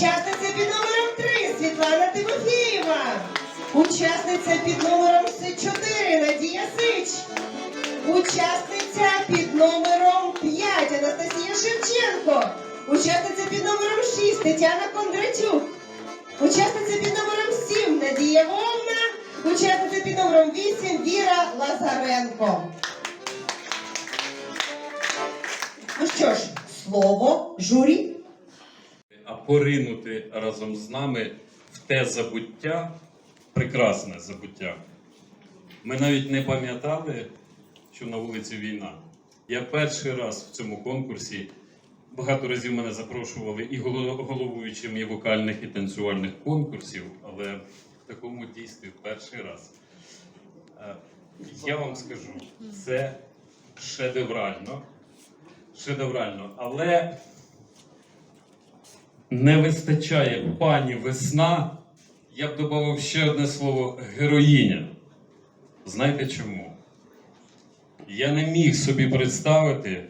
Учасниця під номером 3 Світлана Тимофієва. Учасниця під номером 4 Надія Сич. Учасниця під номером 5 Анастасія Шевченко. Учасниця під номером 6 Тетяна Кондратюк. Учасниця під номером 7 Надія Вовна. Учасниця під номером 8 Віра Лазаренко. Ну що ж, слово журі. Поринути разом з нами в те забуття, прекрасне забуття. Ми навіть не пам'ятали, що на вулиці війна. Я перший раз в цьому конкурсі багато разів мене запрошували і голо- головуючим і вокальних, і танцювальних конкурсів, але в такому дійстві перший раз. Е, Я вам скажу, це шедеврально. Шедеврально, але не вистачає пані весна. Я б додав ще одне слово героїня. Знаєте чому? Я не міг собі представити,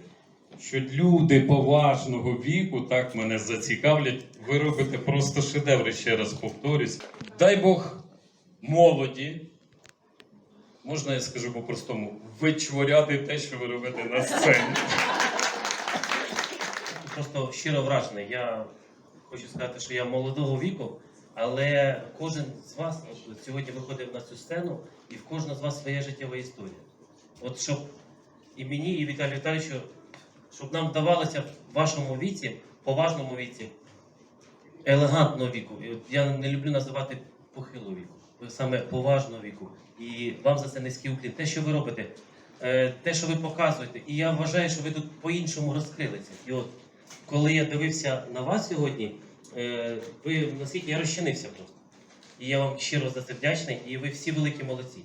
що люди поважного віку так мене зацікавлять. Ви робите просто шедеври, ще раз повторюсь. Дай Бог молоді, можна я скажу по-простому, вичворяти те, що ви робите на сцені. просто щиро вражений. Я хочу сказати, що я молодого віку, але кожен з вас от, сьогодні виходив на цю сцену, і в кожного з вас своя життєва історія. От щоб і мені, і Віталію Віталійовичу, щоб нам вдавалося в вашому віці, поважному віці, елегантного віку. І от я не люблю називати похилого віку, саме поважного віку. І вам за це низький уклін. Те, що ви робите, е, те, що ви показуєте. І я вважаю, що ви тут по-іншому розкрилися. І от коли я дивився на вас сьогодні, е, ви наскільки я розчинився просто. І я вам щиро за це вдячний, і ви всі великі молодці.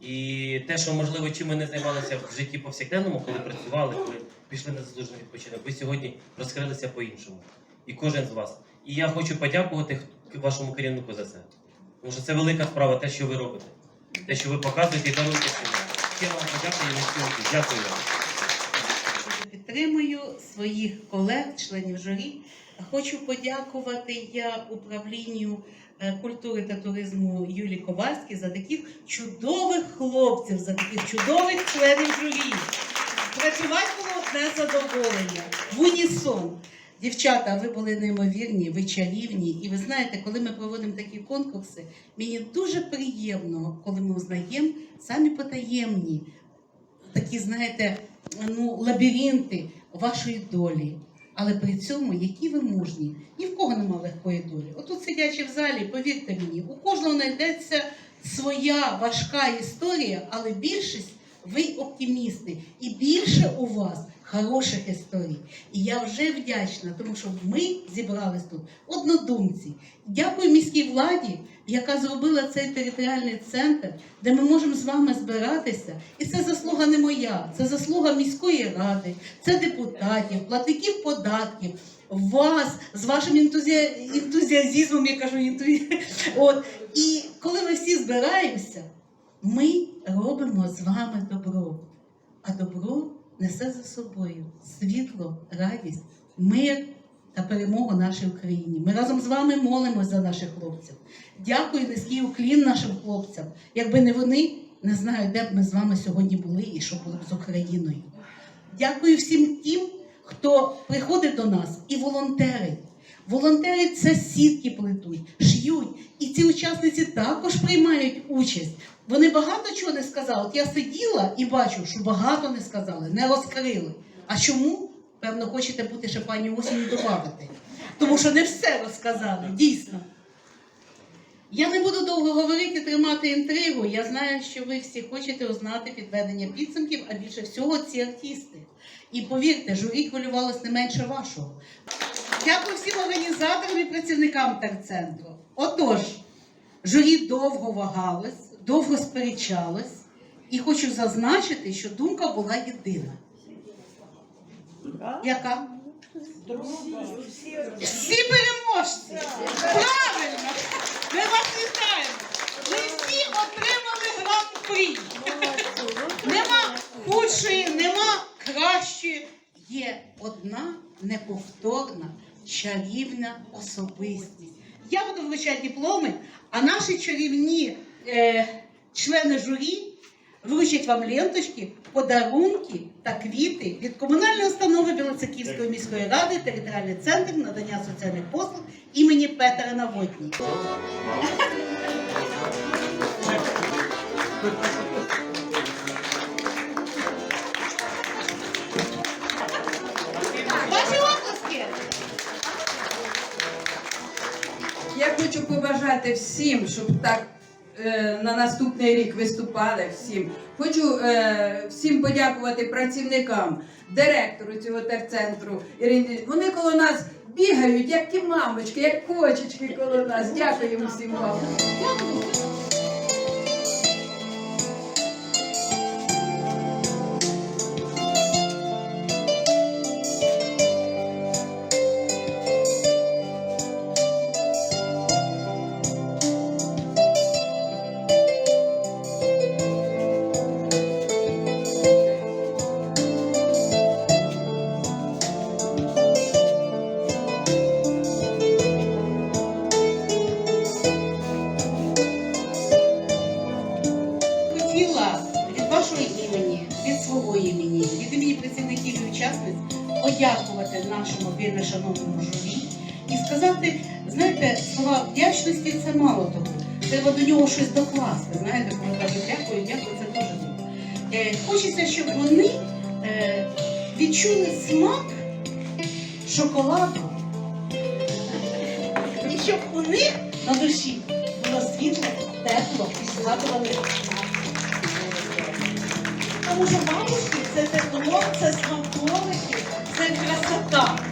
І те, що можливо, чим ми не займалися в житті повсякденному, коли працювали, коли пішли на заслужений відпочинок, ви сьогодні розкрилися по-іншому. І кожен з вас. І я хочу подякувати вашому керівнику за це. Тому що це велика справа, те, що ви робите. Те, що ви показуєте і даруєте всім. Щиро вам подякую і низький уклін. Дякую вам. Підтримую своїх колег, членів журі. Хочу подякувати я управлінню е, культури та туризму Юлії Ковальській за таких чудових хлопців, за таких чудових членів журі. Працювати було одне задоволення. В унісон. Дівчата, ви були неймовірні, ви чарівні. І ви знаєте, коли ми проводимо такі конкурси, мені дуже приємно, коли ми узнаємо самі потаємні, такі, знаєте, ну, лабіринти вашої долі. Але при цьому, які ви мужні, ні в кого нема легкої долі. Отут сидячи в залі, повірте мені, у кожного знайдеться своя важка історія, але більшість ви оптимісти. І більше у вас хороших історій. І я вже вдячна, тому що ми зібрались тут однодумці. Дякую міській владі, яка зробила цей територіальний центр, де ми можемо з вами збиратися. І це заслуга не моя, це заслуга міської ради, це депутатів, платників податків. Вас з вашим ентузі... ентузіазмом, я кажу, ентузі... От. І коли ми всі збираємося, ми робимо з вами добро. А добро несе за собою світло, радість, мир та перемогу нашій Україні. Ми разом з вами молимося за наших хлопців. Дякую низький уклін нашим хлопцям. Якби не вони, не знаю, де б ми з вами сьогодні були і що було б з Україною. Дякую всім тим, хто приходить до нас і волонтерить. Волонтери це сітки плетуть, шиють. І ці учасниці також приймають участь. Вони багато чого не сказали. От я сиділа і бачу, що багато не сказали, не розкрили. А чому? Певно, хочете бути ще пані осінь додати. Тому що не все розказали, дійсно. Я не буду довго говорити, тримати інтригу. Я знаю, що ви всі хочете узнати підведення підсумків, а більше всього ці артисти. І повірте, журі хвилювалось не менше вашого. Дякую всім організаторам і працівникам терцентру. Отож, журі довго вагалось, довго сперечалось, і хочу зазначити, що думка була єдина. Яка? Всі переможці! Правильно! Ми вас вітаємо! Ви всі отримали гран-прі! Нема худшої, нема кращої. Є одна неповторна, чарівна особистість. Я буду вручати дипломи, а наші чарівні е, члени журі вручать вам ленточки, подарунки та квіти від комунальної установи Білоцерківської міської ради, територіальний центр надання соціальних послуг імені Петра Наводні. Побажати всім, щоб так е, на наступний рік виступали всім. Хочу е, всім подякувати працівникам, директору цього терцентру Ірині. Вони коло нас бігають, як ті мамочки, як кочечки коло нас. Дякуємо всім вам. Учасниць подякувати нашому вельми шановному журі і сказати, знаєте, слова вдячності це мало того. Треба до нього щось докласти. Знаєте, коли кажуть дякую, дякую, це дуже добре. Е, хочеться, щоб вони е, відчули смак шоколаду. І щоб у них на душі було світло, тепло і згадували тому що бабушки це тепло, це смаколики, це красота.